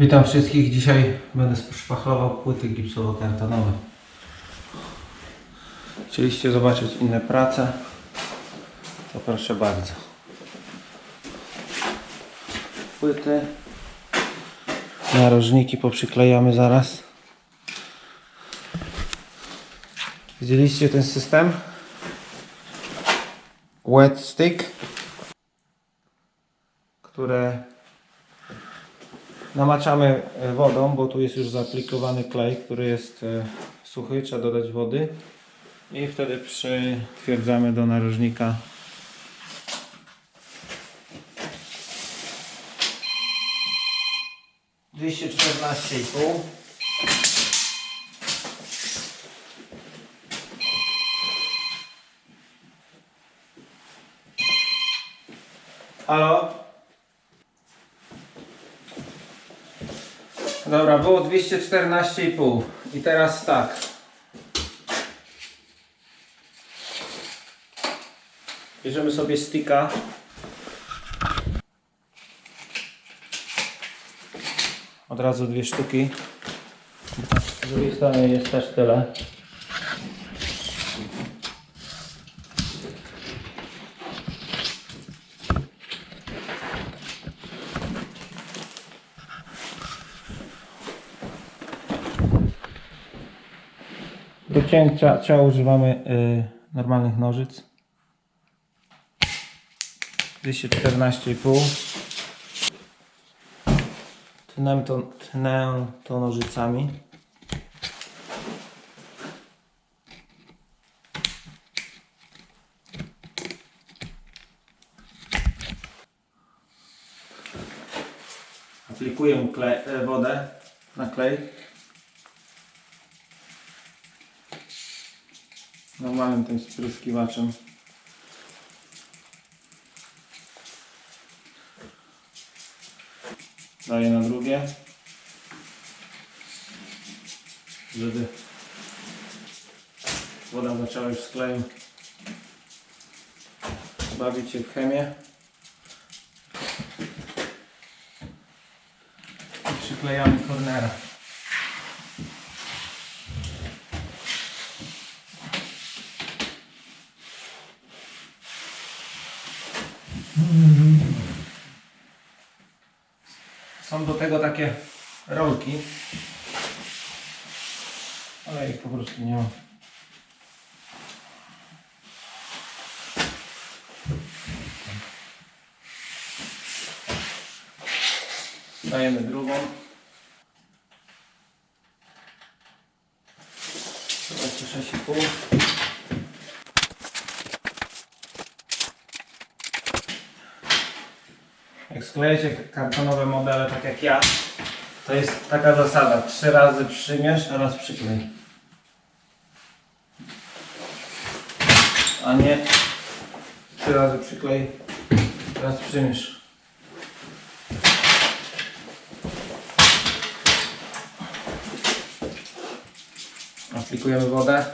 Witam wszystkich. Dzisiaj będę szpachlował płyty gipsowo-kartonowe. Chcieliście zobaczyć inne prace? To proszę bardzo. Płyty. Narożniki poprzyklejamy zaraz. Widzieliście ten system? Wet stick, które Namaczamy e, wodą, bo tu jest już zaaplikowany klej, który jest e, suchy, trzeba dodać wody i wtedy przytwierdzamy do narożnika. Dwieście czternaście i pół. Halo? Dobra, było 214,5 i teraz tak. Bierzemy sobie sticka. Od razu dwie sztuki. Z drugiej strony jest też tyle. Cięcia ciała używamy y, normalnych nożyc. 214,5 Tnę to, tnę to nożycami. Aplikuję e, wodę na klej. Normalnym tym spryskiwaczem. Daję na drugie, żeby woda zaczęła już z klejem bawić się w chemię. Przyklejamy kornera. Są do tego takie rolki. Ale ich po prostu nie ma. Dajemy drugą. Zobaczcie 6,5. Jak sklejecie kartonowe modele, tak jak ja, to jest taka zasada. Trzy razy przymierz, a raz przyklej. A nie trzy razy przyklej, raz przymierz. Aplikujemy wodę.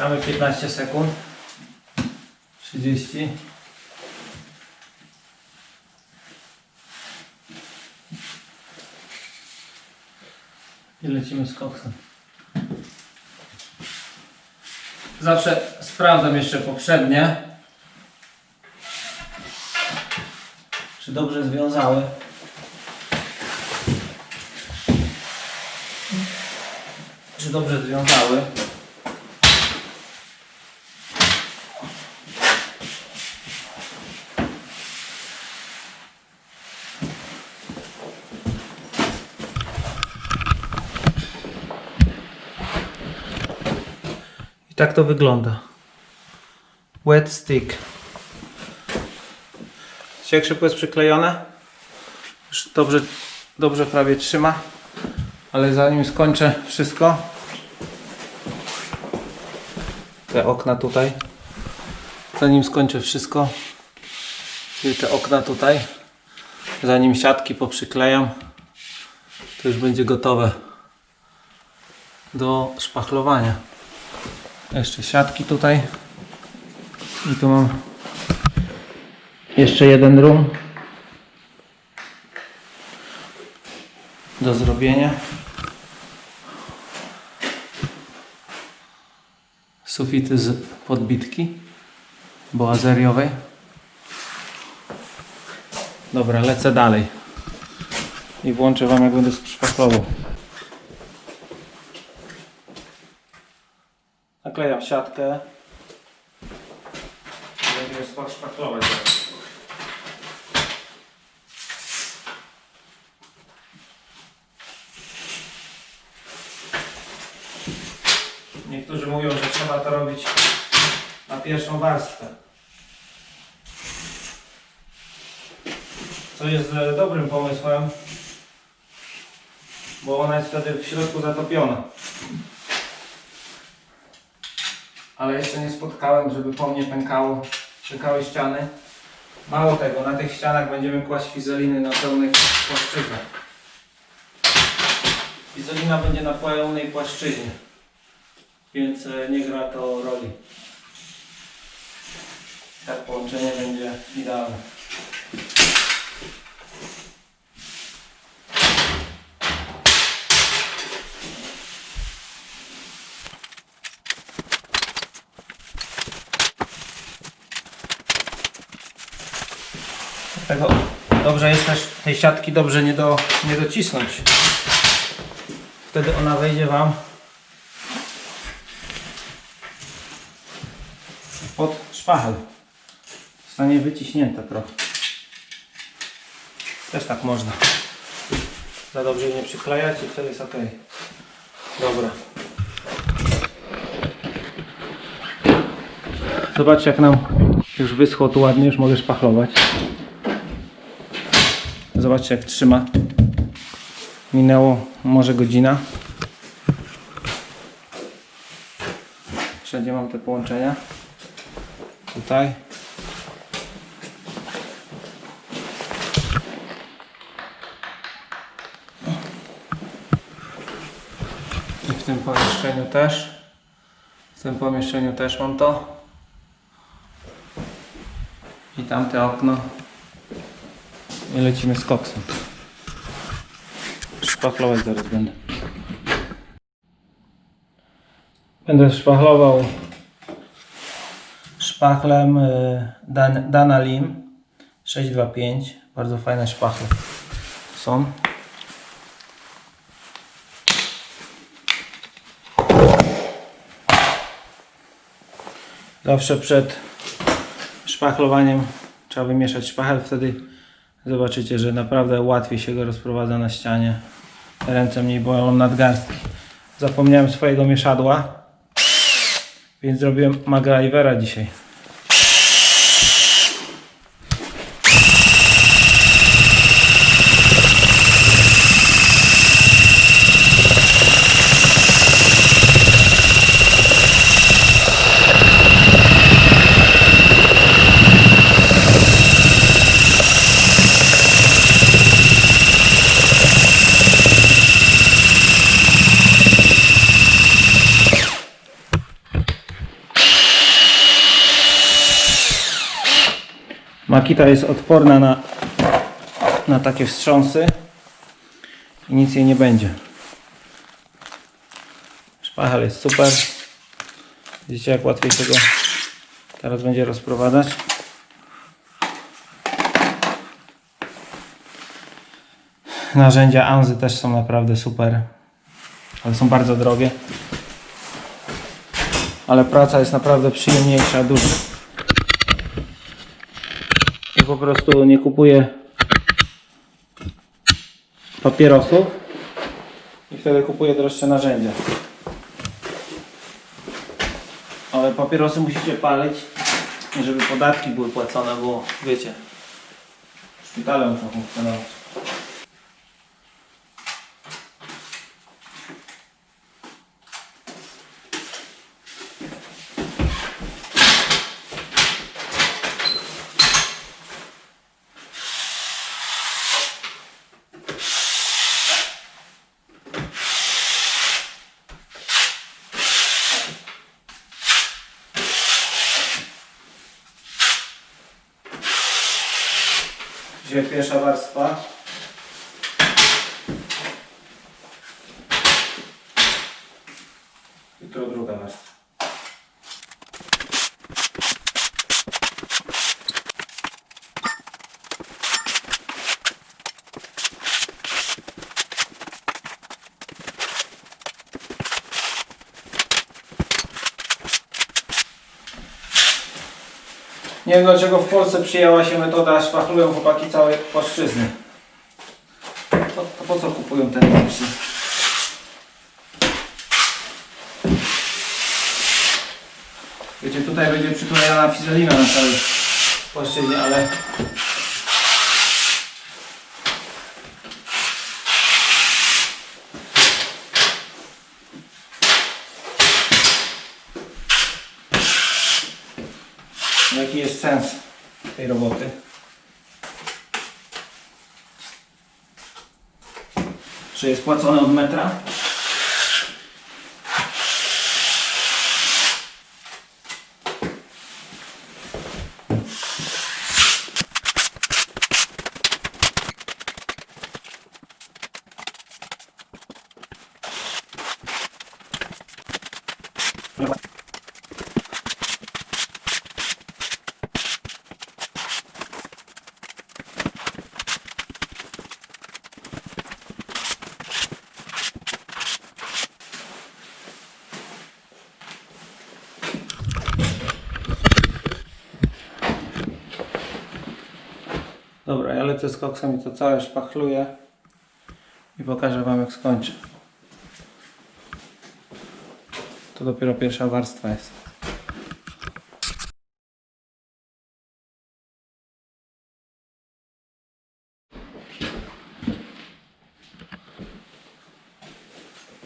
Czekamy 15 sekund. 30. I lecimy z koksem. Zawsze sprawdzam jeszcze poprzednie. Czy dobrze związały. Czy dobrze związały. Tak to wygląda. Wet stick. Widzicie, Jak szybko jest przyklejone? Już dobrze, dobrze prawie trzyma. Ale zanim skończę wszystko, te okna tutaj, zanim skończę wszystko, czyli te okna tutaj, zanim siatki poprzyklejam, To już będzie gotowe do szpachlowania. Jeszcze siatki tutaj. I tu mam jeszcze jeden room do zrobienia. Sufity z podbitki boazeriowej. Dobra, lecę dalej. I włączę Wam jak będę szpachlował. Naklejam siatkę. Będziemy szpachlować. Niektórzy mówią, że trzeba to robić na pierwszą warstwę. Co jest e, dobrym pomysłem, bo ona jest wtedy w środku zatopiona. Ale jeszcze nie spotkałem, żeby po mnie pękało, pękały ściany. Mało tego, na tych ścianach będziemy kłaść fizeliny na pełnych płaszczyznach. Fizelina będzie na pełnej płaszczyźnie, więc e, nie gra to roli. Tak połączenie będzie idealne. Dlatego dobrze jest też tej siatki dobrze nie, do, nie docisnąć. Wtedy ona wejdzie Wam pod szpachel. Zostanie wyciśnięta trochę. Też tak można. Za dobrze nie przyklejać i wtedy jest ok. Dobra. Zobaczcie jak nam już wyschło tu ładnie, już mogę szpachlować. Zobaczcie jak trzyma. Minęło może godzina. Wszędzie mam te połączenia. Tutaj. I w tym pomieszczeniu też. W tym pomieszczeniu też mam to. I tamte okno. I lecimy z koksem. Szpachlować zaraz będę. Będę szpachlował szpachlem y, Dan, Dana Lim 625. Bardzo fajne szpachle są. Zawsze przed szpachlowaniem trzeba wymieszać szpachel, wtedy zobaczycie, że naprawdę łatwiej się go rozprowadza na ścianie. Ręce mniej bolą nadgarstki. Zapomniałem swojego mieszadła, więc zrobiłem MacGyvera dzisiaj. Makita jest odporna na, na takie wstrząsy i nic jej nie będzie. Szpachel jest super. Widzicie jak łatwiej się go teraz będzie rozprowadzać. Narzędzia Anzy też są naprawdę super, ale są bardzo drogie. Ale praca jest naprawdę przyjemniejsza, dużo po prostu nie kupuję papierosów i wtedy kupuję droższe narzędzia. Ale papierosy musicie palić, żeby podatki były płacone, bo wiecie, szpitale muszą funkcjonować. Dzisiaj pierwsza warstwa. Nie wiem dlaczego w Polsce przyjęła się metoda, szpachlują chłopaki całe płaszczyzny. To, to po co kupują ten gipsy? Wiecie, tutaj będzie przyklejona fizelina na całej płaszczyźnie, ale jaki jest sens tej roboty? Czy jest płacone od metra? Dobra, ja lecę z koksem i to całe szpachluję i pokażę Wam jak skończę. To dopiero pierwsza warstwa jest.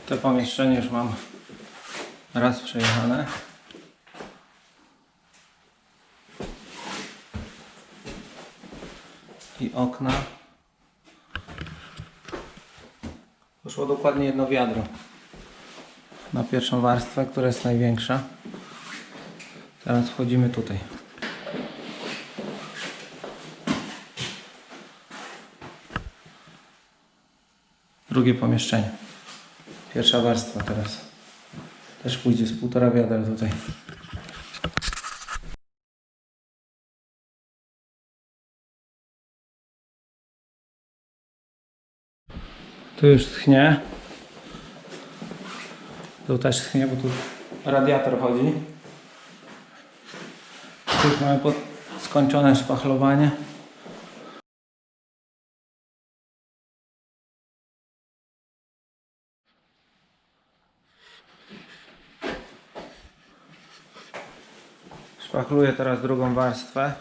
To pomieszczenie już mam raz przejechane. Okna. Poszło dokładnie jedno wiadro na pierwszą warstwę, która jest największa. Teraz wchodzimy tutaj. Drugie pomieszczenie. Pierwsza warstwa teraz. Też pójdzie z półtora wiadra tutaj. Tu już schnie. Tu też schnie, bo tu radiator chodzi. Tu już mamy skończone szpachlowanie. Szpachluję teraz drugą warstwę.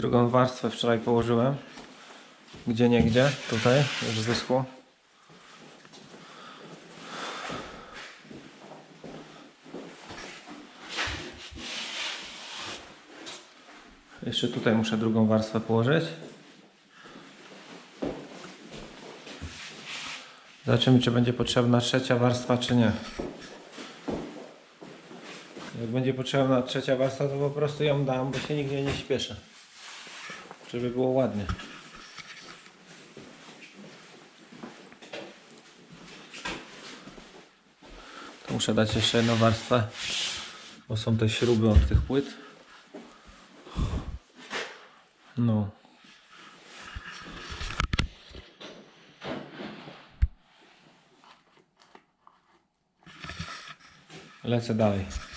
Drugą warstwę wczoraj położyłem. Gdzie nie gdzie. Tutaj już wyschło. Jeszcze tutaj muszę drugą warstwę położyć. Zobaczymy, czy będzie potrzebna trzecia warstwa, czy nie. Jak będzie potrzebna trzecia warstwa, to po prostu ją dam, bo się nigdzie nie śpieszę. Żeby było ładnie. To muszę dać jeszcze jedną warstwę, bo są te śruby od tych płyt. No. Lecę dalej.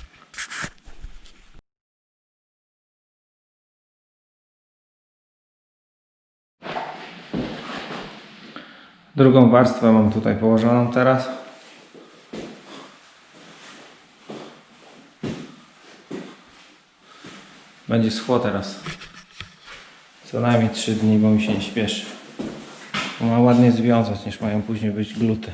Drugą warstwę mam tutaj położoną teraz. Będzie schło teraz. Co najmniej 3 dni, bo mi się nie śpieszy. Ma ładnie związać, niż mają później być gluty.